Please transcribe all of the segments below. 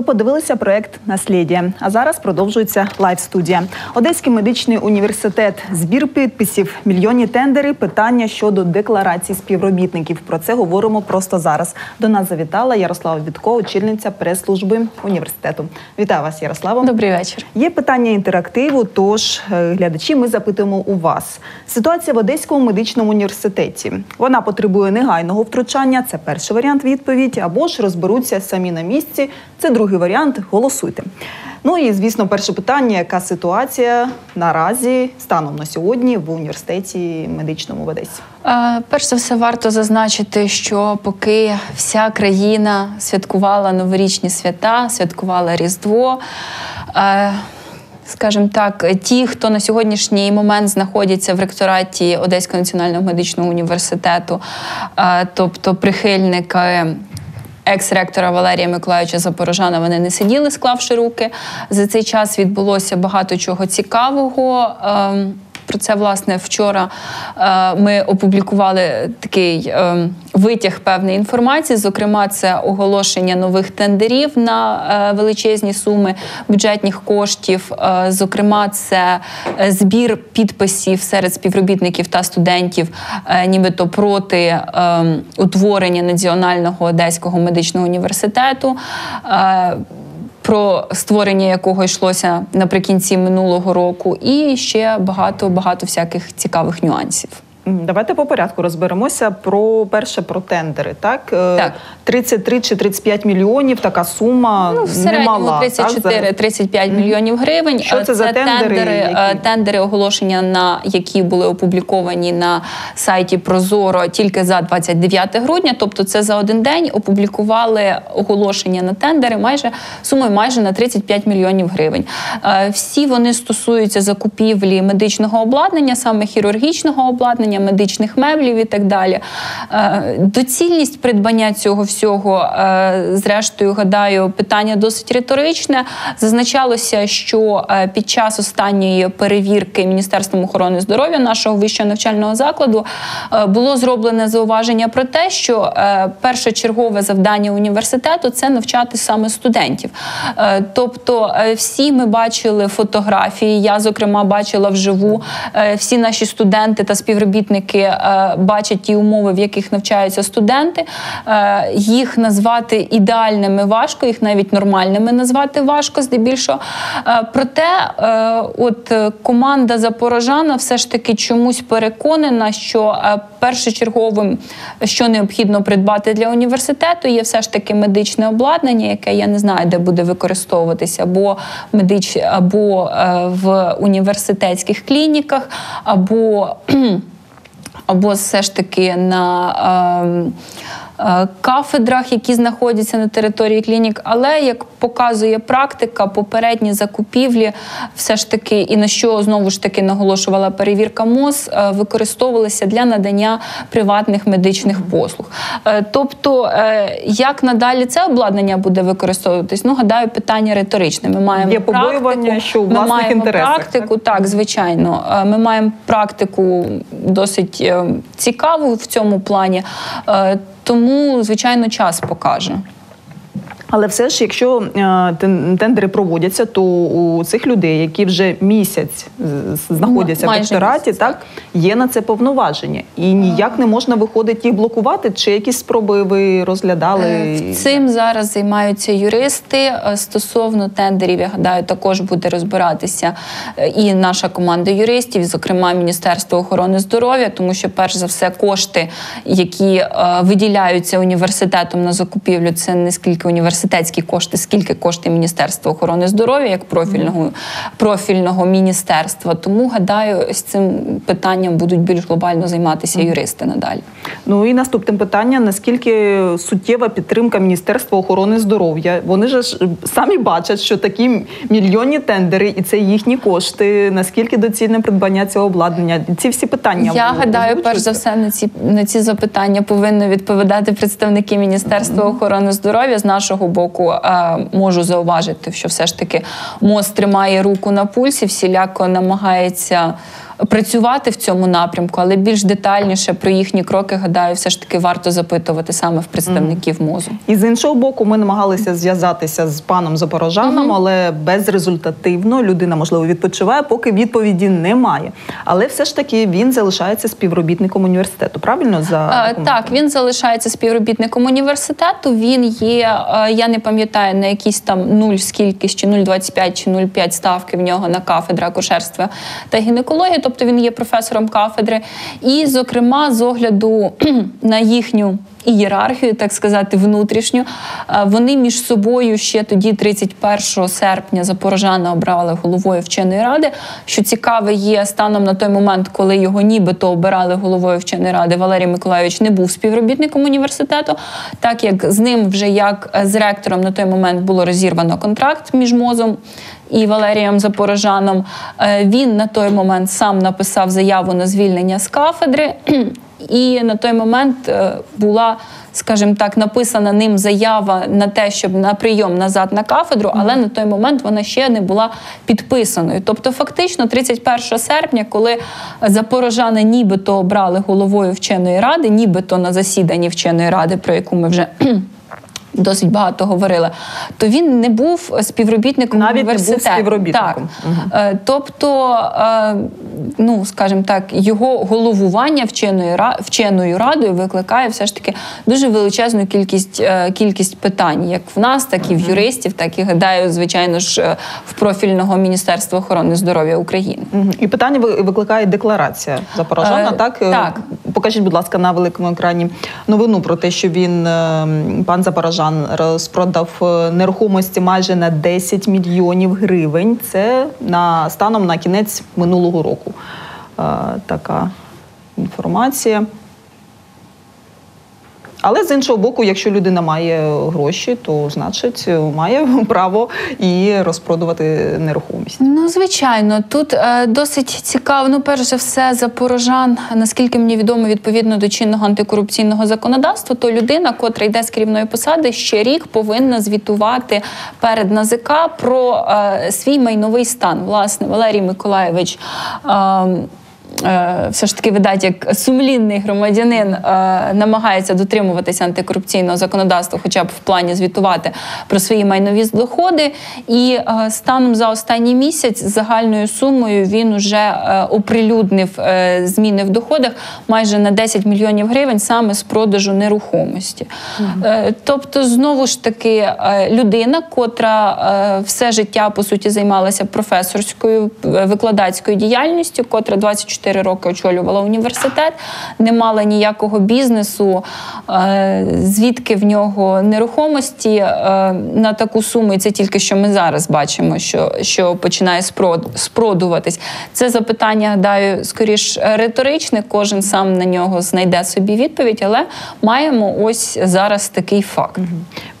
Ви подивилися проект Наслідя. А зараз продовжується лайв-студія. Одеський медичний університет, збір підписів, мільйонні тендери, питання щодо декларацій співробітників. Про це говоримо просто зараз. До нас завітала Ярослава Вітко, очільниця прес-служби університету. Вітаю вас, Ярославо. Добрий вечір. Є питання інтерактиву. Тож, е, глядачі, ми запитуємо у вас. Ситуація в Одеському медичному університеті. Вона потребує негайного втручання. Це перший варіант відповіді, або ж розберуться самі на місці. Це другий варіант. Голосуйте. Ну і звісно, перше питання: яка ситуація наразі станом на сьогодні в університеті медичному в Одесі? Е, перш за все, варто зазначити, що поки вся країна святкувала новорічні свята, святкувала Різдво. Е, Скажімо так, ті, хто на сьогоднішній момент знаходяться в ректораті Одеського національного медичного університету, е, тобто прихильники екс-ректора Валерія Миколаївича Запорожана, вони не сиділи, склавши руки. За цей час відбулося багато чого цікавого. Ем, про це власне вчора е, ми опублікували такий е, витяг певної інформації. Зокрема, це оголошення нових тендерів на е, величезні суми бюджетних коштів. Зокрема, це збір підписів серед співробітників та студентів, нібито проти утворення національного одеського медичного університету про створення якого йшлося наприкінці минулого року, і ще багато багато всяких цікавих нюансів. Давайте по порядку розберемося про перше про тендери. Так, е, так. 33 чи 35 мільйонів. Така сума ну, в середньому 34-35 мільйонів гривень. Що це, це за тендери? Тендери, які? тендери оголошення, на які були опубліковані на сайті Прозоро тільки за 29 грудня. Тобто, це за один день опублікували оголошення на тендери майже сумою майже на 35 мільйонів гривень. Е, всі вони стосуються закупівлі медичного обладнання, саме хірургічного обладнання медичних меблів і так далі. Е, доцільність придбання цього всього, е, зрештою, гадаю, питання досить риторичне. Зазначалося, що е, під час останньої перевірки Міністерством охорони здоров'я нашого вищого навчального закладу було зроблене зауваження про те, що першочергове завдання університету це навчати саме студентів. Тобто, всі ми бачили фотографії. Я, зокрема, бачила вживу всі наші студенти та співробітники співробітники е, бачать ті умови, в яких навчаються студенти. Е, їх назвати ідеальними важко, їх навіть нормальними назвати важко, здебільшого. Е, проте, от команда Запорожана все ж таки чомусь переконана, що першочерговим, що необхідно придбати для університету, є все ж таки медичне обладнання, яке я не знаю, де буде використовуватися, або медич, або в університетських клініках, або або все ж таки на. Е, кафедрах, які знаходяться на території клінік. Але як показує практика, попередні закупівлі, все ж таки, і на що знову ж таки наголошувала перевірка МОЗ, е, використовувалися для надання приватних медичних послуг. Е, тобто, як надалі це обладнання буде використовуватись, ну гадаю, питання риторичне. Ми маємо Є практику, що у ми маємо інтересах, практику, так? так звичайно. Ми маємо практику досить цікаву в цьому плані. Тому, звичайно, час покаже. Але все ж, якщо е, тендери проводяться, то у цих людей, які вже місяць знаходяться в ректораті, так є на це повноваження, і ніяк не можна виходить їх блокувати. Чи якісь спроби ви розглядали? Е, цим зараз займаються юристи е, стосовно тендерів. Я гадаю, також буде розбиратися і наша команда юристів, зокрема Міністерство охорони здоров'я, тому що перш за все кошти, які виділяються університетом на закупівлю, це не скільки університет університетські кошти, скільки коштує Міністерство охорони здоров'я як профільного профільного міністерства. Тому гадаю, з цим питанням будуть більш глобально займатися юристи надалі. Ну і наступним питанням: наскільки суттєва підтримка Міністерства охорони здоров'я? Вони ж самі бачать, що такі мільйонні тендери, і це їхні кошти. Наскільки доцільне придбання цього обладнання? Ці всі питання я гадаю, перш за все на ці на ці запитання повинні відповідати представники Міністерства охорони здоров'я з нашого боку можу зауважити, що все ж таки МОЗ тримає руку на пульсі, всіляко намагається працювати в цьому напрямку, але більш детальніше про їхні кроки, гадаю, все ж таки варто запитувати саме в представників мозу. І з іншого боку, ми намагалися зв'язатися з паном Запорожаном, але безрезультативно людина, можливо, відпочиває, поки відповіді немає. Але все ж таки він залишається співробітником університету. Правильно за Е, документами? Так, він залишається співробітником університету. Він є, е, я не пам'ятаю на якісь там 0 скільки чи 0,25 чи 0,5 ставки в нього на кафедра акушерства та гінекології, тобто він є професором кафедри. І, зокрема, з огляду на їхню. Ієрархію, так сказати, внутрішню. Е, Вони між собою ще тоді, 31 серпня, Запорожана обрали головою вченої ради. Що цікаве є станом на той момент, коли його нібито обирали головою вченої ради, Валерій Миколайович не був співробітником університету, так як з ним вже як е, з ректором на той момент було розірвано контракт між мозом. І Валерієм Запорожаном Е, він на той момент сам написав заяву на звільнення з кафедри, і на той момент е, була, скажімо так, написана ним заява на те, щоб на прийом назад на кафедру, але на той момент вона ще не була підписаною. Тобто, фактично, 31 серпня, коли запорожани нібито обрали головою вченої ради, нібито на засіданні вченої ради, про яку ми вже. Досить багато говорили, то він не був співробітником Навіть не був співробітником. Так. Е, Тобто, е, ну скажімо так, його головування вченою вченою радою викликає все ж таки дуже величезну кількість е, кількість питань, як в нас, так і в юристів, так і гадаю, звичайно ж, в профільного міністерства охорони здоров'я України. Мгм. І питання ви- викликає декларація Запорожана. Е, так? Так. Покажіть, будь ласка, на великому екрані новину про те, що він, е, пан Запорожан, розпродав е, нерухомості майже на 10 мільйонів гривень. Це на станом на кінець минулого року. Е, Така інформація. Але з іншого боку, якщо людина має гроші, то значить має право і розпродувати нерухомість. Ну, звичайно, тут е, досить цікаво. Ну, перш за все, запорожан, наскільки мені відомо, відповідно до чинного антикорупційного законодавства, то людина, котра йде з керівної посади, ще рік повинна звітувати перед НАЗК про е, свій майновий стан. Власне, Валерій Миколаєвич. Е, е, Все ж таки, видать, як сумлінний громадянин е, намагається дотримуватися антикорупційного законодавства, хоча б в плані звітувати про свої майнові доходи. І е, станом за останній місяць загальною сумою він вже е, оприлюднив е, зміни в доходах майже на 10 мільйонів гривень саме з продажу нерухомості. Е, Тобто, знову ж таки, е, людина, котра е, все життя по суті займалася професорською е, викладацькою діяльністю, котра 24 роки очолювала університет, не мала ніякого бізнесу, е, звідки в нього нерухомості е, на таку суму, і це тільки що ми зараз бачимо, що, що починає спродуватись. Це запитання, гадаю, скоріш риторичне, кожен сам на нього знайде собі відповідь, але маємо ось зараз такий факт.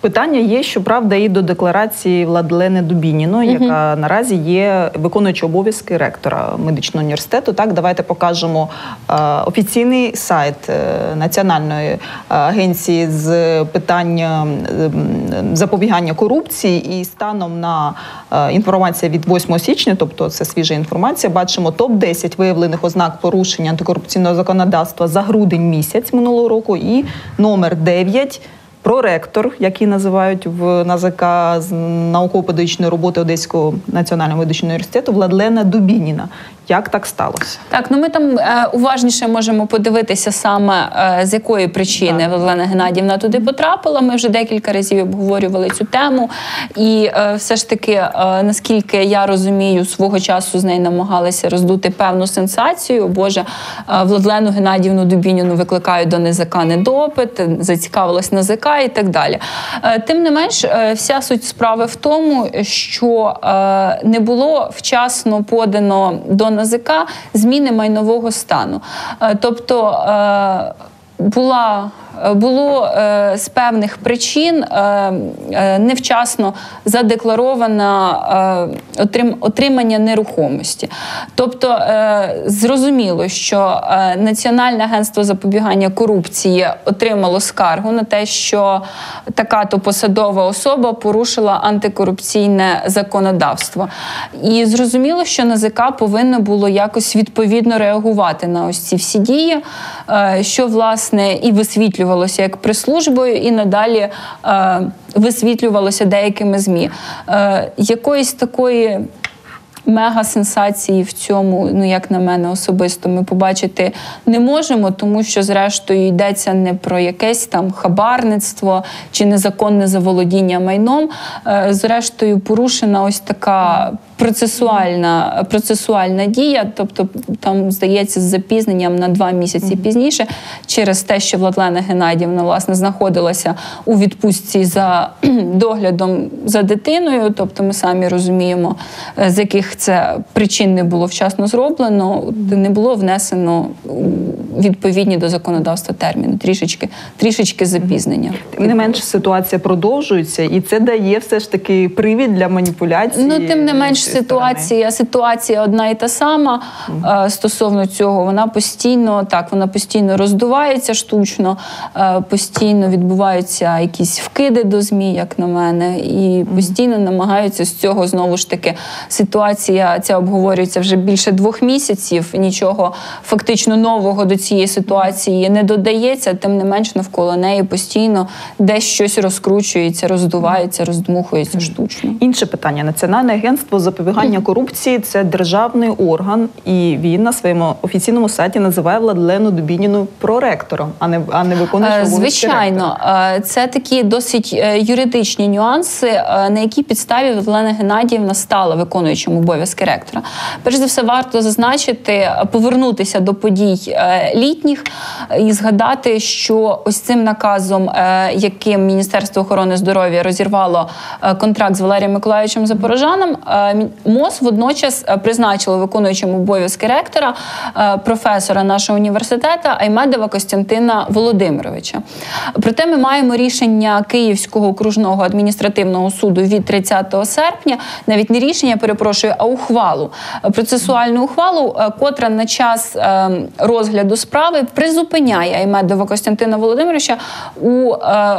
Питання є, щоправда, і до декларації Владлени Дубініно, яка наразі є виконуючою обов'язки ректора медичного університету. Так, давайте покажемо е, офіційний сайт е, Національної е, агенції з питання м, запобігання корупції. І станом на е, інформація від 8 січня, тобто це свіжа інформація, бачимо топ 10 виявлених ознак порушення антикорупційного законодавства за грудень місяць минулого року, і номер 9 Проректор, який називають в НАЗК з науково-педагогічної роботи Одеського національного медичного університету Владлена Дубініна. Як так сталося? Так, ну ми там е, уважніше можемо подивитися саме е, з якої причини Владлена Геннадівна туди потрапила. Ми вже декілька разів обговорювали цю тему, і е, все ж таки, е, наскільки я розумію, свого часу з нею намагалися роздути певну сенсацію. Боже, е, Владлену Геннадівну Дубініну викликають до НЗК на допит, зацікавилась НЗК і так далі. Е, Тим не менш, е, вся суть справи в тому, що е, не було вчасно подано до НАЗК зміни майнового стану. Е, Тобто е, була. Було е, з певних причин е, е, невчасно задекларована е, отримання нерухомості. Тобто зрозуміло, що Національне агентство запобігання корупції отримало скаргу на те, що така то посадова особа порушила антикорупційне законодавство. І зрозуміло, що НАЗК повинно було якось відповідно реагувати на ось ці всі дії, що власне і висвітлювалося як прес-службою, і надалі е, висвітлювалося деякими змі. Е, Якоїсь такої. Мега-сенсації в цьому, ну як на мене особисто, ми побачити не можемо, тому що, зрештою, йдеться не про якесь там хабарництво чи незаконне заволодіння майном. Е, Зрештою, порушена ось така процесуальна, процесуальна дія, тобто там здається з запізненням на два місяці пізніше, через те, що Владлена Геннадівна власне знаходилася у відпустці за доглядом за дитиною. Тобто, ми самі розуміємо, е, з яких це причин не було вчасно зроблено, не було внесено відповідні до законодавства терміни. Трішечки, трішечки запізнення. Тим не менш, ситуація продовжується, і це дає все ж таки привід для маніпуляції. Ну, тим не менш, ситуація, ситуація одна і та сама е, стосовно цього. Вона постійно так, вона постійно роздувається штучно, е, постійно відбуваються якісь вкиди до змі, як на мене, і постійно намагаються з цього знову ж таки ситуація ця обговорюється вже більше двох місяців. Нічого фактично нового до цієї ситуації не додається. Тим не менш, навколо неї постійно десь щось розкручується, роздувається, роздмухується штучно. Інше питання: Національне агентство запобігання корупції це державний орган, і він на своєму офіційному сайті називає Владлену Дубініну проректором, а не а не виконуючим Е. Звичайно, е, це такі досить е, юридичні нюанси, на якій підставі Олена Геннадіївна стала виконуючим обов'язки ректора. Перш за все, варто зазначити, повернутися до подій літніх і згадати, що ось цим наказом, яким Міністерство охорони здоров'я розірвало контракт з Валерієм Миколаївичем Запорожаном, МОЗ водночас е, призначило виконуючим обов'язки ректора е, професора нашого університету Аймедова Костянтина Володимировича. Проте ми маємо рішення Київського окружного адміністративного суду від 30 серпня, навіть не рішення, перепрошую, а ухвалу, процесуальну ухвалу, е, котра на час розгляду справи призупиняє Аймедова Костянтина Володимировича у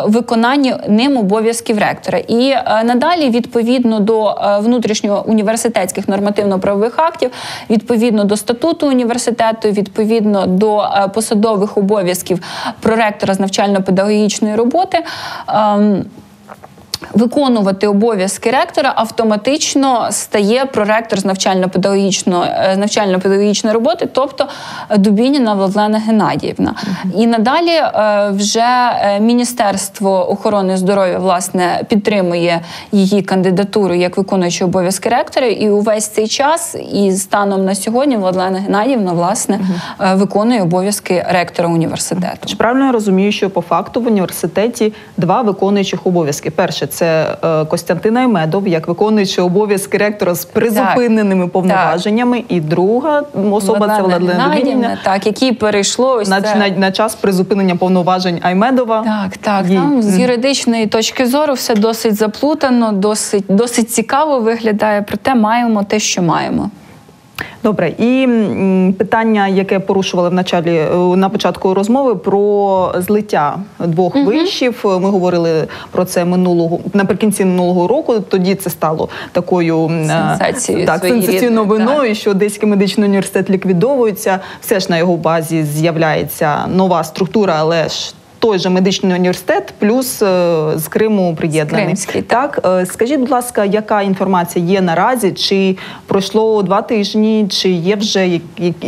виконанні ним обов'язків ректора. І надалі, відповідно до е, внутрішньо університетських нормативно-правових актів, відповідно до статуту університету, відповідно до е, посадових обов'язків проректора з навчально-педагогічної роботи. Виконувати обов'язки ректора автоматично стає проректор з навчально-педагогічної е, навчально-педагогічної роботи, тобто Дубініна Владлена Геннадіївна. І надалі е, вже е, Міністерство охорони здоров'я власне підтримує її кандидатуру як виконуючий обов'язки ректора. І увесь цей час, і станом на сьогодні, Владлена Геннадіївна власне е, виконує обов'язки ректора університету. Чи правильно я розумію, що по факту в університеті два виконуючих обов'язки? Перше, це е, Костянтин Аймедов, як виконуючий обов'язки ректора з призупиненими повноваженнями, і друга особа це Владлена Дубініна. так, якій перейшло ось На, це. на, на час призупинення повноважень Аймедова. Так, так. Їй. Там з юридичної точки зору все досить заплутано, досить, досить цікаво виглядає, проте маємо те, що маємо. Добре, і питання, яке порушували в началі е, на початку розмови про злиття двох вишів. Ми говорили про це минулого наприкінці минулого року. Тоді це стало такою е, Сенсацією так, сенсаційною новиною, так. що Одеський медичний університет ліквідовується. Все ж на його базі з'являється нова структура, але ж. Той же медичний університет, плюс е, з Криму приєднаний. Кримський, так, е, скажіть, будь ласка, яка інформація є наразі? Чи пройшло два тижні, чи є вже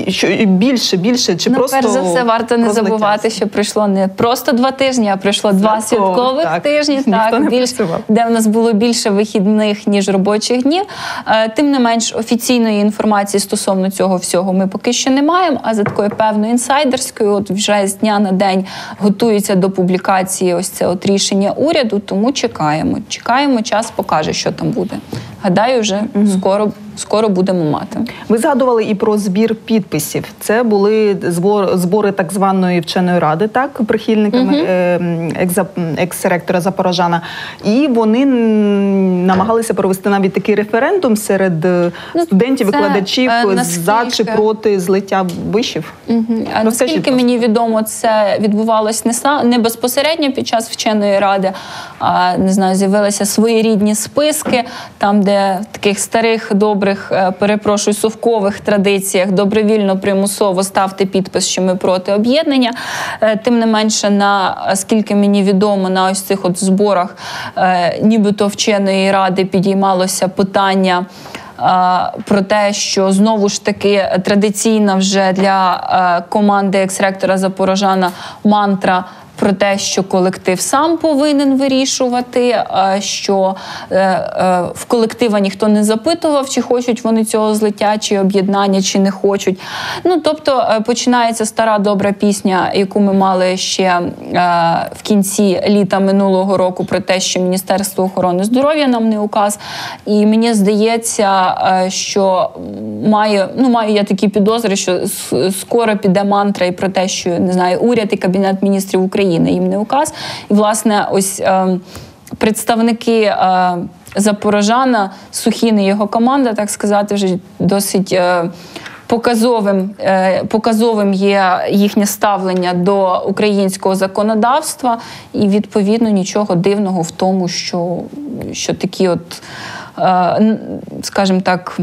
що більше, більше, чи ну, просто перш за все, варто не забувати, що прийшло не просто два тижні, а прийшло два Святкових, так. тижні, Ніхто так більш, працював. де в нас було більше вихідних ніж робочих днів. Е, Тим не менш, офіційної інформації стосовно цього всього ми поки що не маємо. А за такою певною інсайдерською, от вже з дня на день готується до публікації ось це от рішення уряду. Тому чекаємо. Чекаємо, час покаже, що там буде. Гадаю, вже скоро скоро будемо мати. Ви згадували і про збір підписів. Це були збор, збори так званої вченої ради, так прихильниками екза- екс-ректора Запорожана. І вони намагалися провести навіть такий референдум серед е, Ну, студентів, викладачів е, за чи проти злиття вишів. Мгм. А наскільки будь мені відомо, це відбувалось не не безпосередньо під час вченої ради, а не знаю, з'явилися своєрідні списки, там, де таких старих, добрих, е, перепрошую, совкових традиціях добровільно примусово ставте підпис, що ми проти об'єднання. Е, Тим не менше, на скільки мені відомо, на ось цих от зборах, е, нібито вченої ради підіймалося питання. Про те, що знову ж таки традиційна вже для команди екс-ректора Запорожана мантра про те, що колектив сам повинен вирішувати, що е, е, в колектива ніхто не запитував, чи хочуть вони цього злиття, чи об'єднання, чи не хочуть. Ну тобто е, починається стара добра пісня, яку ми мали ще в кінці літа минулого року, про те, що Міністерство охорони здоров'я нам не указ. І мені здається, що має, ну маю я такі підозри, що скоро піде мантра і про те, що не знаю, уряд і кабінет міністрів України їм не указ. І власне, ось е, представники. Е, Запорожана, Сухін і його команда, так сказати, вже досить е, показовим, е, показовим є їхнє ставлення до українського законодавства, і відповідно нічого дивного в тому, що, що такі, от, е, скажімо так,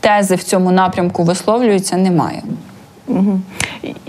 тези в цьому напрямку висловлюються, немає.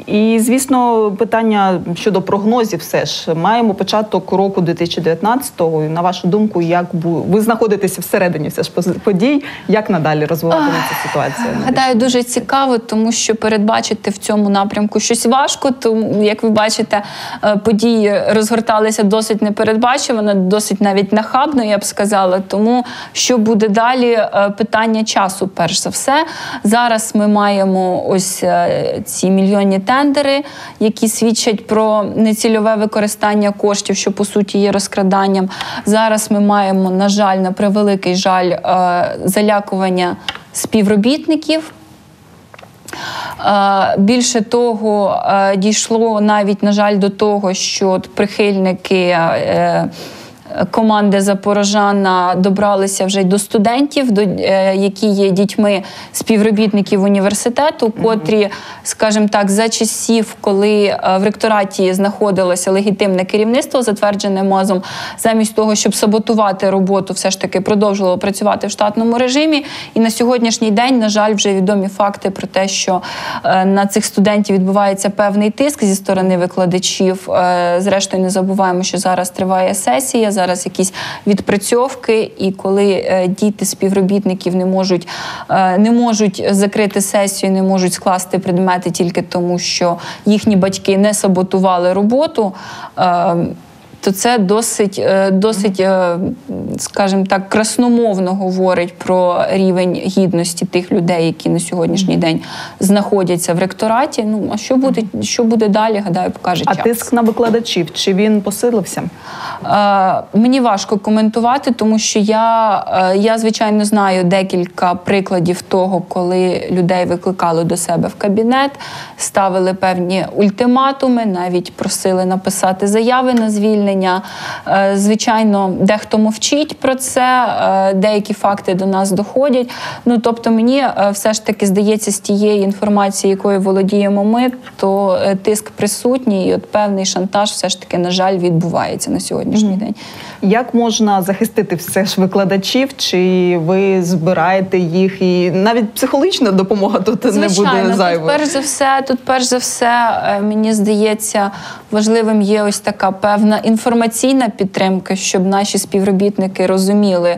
І- звісно, питання щодо прогнозів все ж. Маємо початок року 2019-го. На вашу думку, як бу- ви знаходитеся всередині все ж подій, як надалі розвиватиметься ситуація? Гадаю, дуже цікаво, тому що передбачити в цьому напрямку щось важко. Тому, як ви бачите, е, події розгорталися досить непередбачувано, досить навіть нахабно, я б сказала. Тому що буде далі, е, питання часу, перш за все. Зараз ми маємо ось е, ці мільйонні тендери, які свідчать про нецільове використання коштів, що по суті є розкраданням. Зараз ми маємо, на жаль, на превеликий жаль, е, залякування співробітників. Е, Більше того, е, дійшло навіть, на жаль, до того, що прихильники команди Запорожана добралися вже й до студентів, до, е, які є дітьми співробітників університету, котрі, скажімо так, за часів, коли е, в ректораті знаходилося легітимне керівництво, затверджене МОЗом, замість того, щоб саботувати роботу, все ж таки продовжувало працювати в штатному режимі. І на сьогоднішній день, на жаль, вже відомі факти про те, що е, на цих студентів відбувається певний тиск зі сторони викладачів. Зрештою, не забуваємо, що зараз триває сесія, зараз якісь відпрацьовки, і коли е, діти співробітників не можуть, е, не можуть закрити сесію, не можуть скласти предмети тільки тому, що їхні батьки не саботували роботу. То це досить, е, досить, е, скажімо так, красномовно говорить про рівень гідності тих людей, які на сьогоднішній день знаходяться в ректораті. Ну а що буде, що буде далі? Гадаю, покаже А час. тиск на викладачів чи він посилився? Е, Мені важко коментувати, тому що я, я звичайно знаю декілька прикладів того, коли людей викликали до себе в кабінет, ставили певні ультиматуми, навіть просили написати заяви на звільнення. Е, Звичайно, дехто мовчить про це, е, деякі факти до нас доходять. Ну тобто, мені е, все ж таки здається, з тієї інформації, якою володіємо ми, то тиск присутній, і от певний шантаж все ж таки, на жаль, відбувається на сьогоднішній день. Як можна захистити все ж викладачів? Чи ви збираєте їх? І навіть психологічна допомога тут не буде тут перш за все, тут перш за все, мені здається, важливим є ось така певна інформаційна підтримка, щоб наші співробітники розуміли,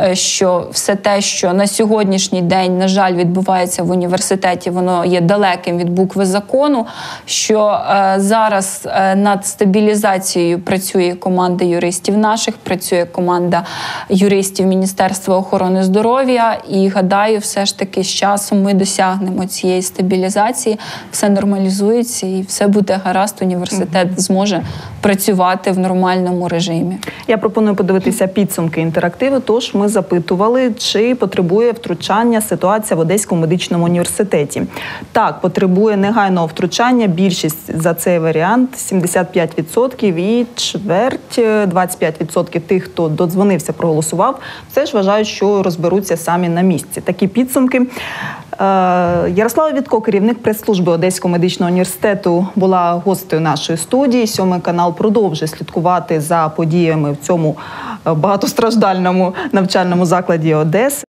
е, що все те, що на сьогоднішній день, на жаль, відбувається в університеті, воно є далеким від букви закону. Що е, зараз е, над стабілізацією працює команда юристів наших, працює команда юристів Міністерства охорони здоров'я. І гадаю, все ж таки з часом ми досягнемо цієї стабілізації, все нормалізується і все буде гаразд. Університет зможе працювати в в нормальному режимі. Я пропоную подивитися підсумки інтерактиву. Тож ми запитували, чи потребує втручання ситуація в Одеському медичному університеті. Так, потребує негайного втручання. Більшість за цей варіант 75% і чверть е, 25% тих, хто додзвонився, проголосував. Все ж вважають, що розберуться самі на місці. Такі підсумки. Е, Ярослава Вітко, керівник прес-служби Одеського медичного університету, була гостею нашої студії. Сьомий канал продовжує слідкувати за подіями в цьому е, багатостраждальному навчальному закладі Одеси.